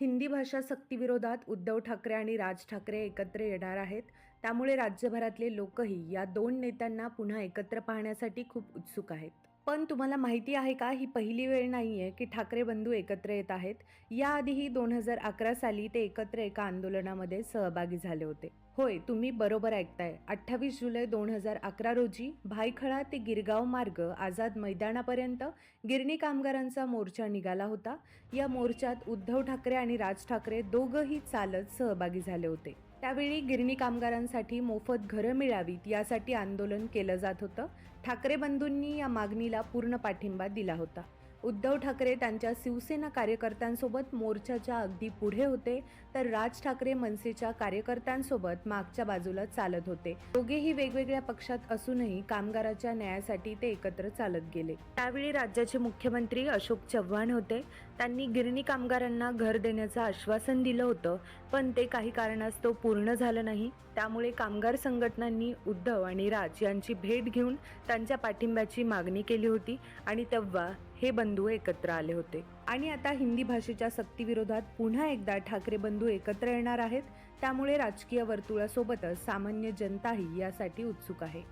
हिंदी भाषा सक्तीविरोधात उद्धव ठाकरे आणि राज ठाकरे एकत्र येणार आहेत. त्यामुळे राज्यभरातले लोकही या दोन नेत्यांना पुन्हा एकत्र पाहण्यासाठी खूप उत्सुक आहेत. पण तुम्हाला माहिती आहे का? ही पहिली वेळ नाही आहे की ठाकरे बंधू एकत्र येत आहेत. याआधीही दोन हजार अकरा साली ते एकत्र एका आंदोलनामध्ये सहभागी झाले होते. होय तुम्ही बरोबर ऐकताय. अठ्ठावीस जुलै दोन हजार अकरा रोजी भायखळा ते गिरगाव मार्ग आझाद मैदानापर्यंत गिरणी कामगारांचा मोर्चा निघाला होता. या मोर्चात उद्धव ठाकरे आणि राज ठाकरे दोघंही चालत सहभागी झाले होते. त्यावेळी गिरणी कामगारांसाठी मोफत घरं मिळावीत यासाठी आंदोलन केलं जात होतं. ठाकरे बंधूंनी या मागणीला पूर्ण पाठिंबा दिला होता. उद्धव ठाकरे त्यांच्या शिवसेना कार्यकर्त्यांसोबत मोर्चाच्या अगदी पुढे होते तर राज ठाकरे मनसेच्या कार्यकर्त्यांसोबत मागच्या बाजूला चालत होते. दोघेही वेगवेगळ्या पक्षात असूनही कामगाराच्या न्यायासाठी ते एकत्र चालत गेले. त्यावेळी राज्याचे मुख्यमंत्री अशोक चव्हाण होते. त्यांनी गिरणी कामगारांना घर देण्याचं आश्वासन दिलं होतं पण ते काही कारणास्तव पूर्ण झालं नाही. त्यामुळे कामगार संघटनांनी उद्धव आणि राज यांची भेट घेऊन त्यांच्या पाठिंब्याची मागणी केली होती आणि तेव्हा हे बंधू एकत्र आले होते. आणि आता हिंदी भाषेच्या सक्तीविरोधात पुन्हा एकदा ठाकरे बंधू एकत्र येणार आहेत. त्यामुळे राजकीय वर्तुळासोबतच सामान्य जनताही यासाठी उत्सुक आहे.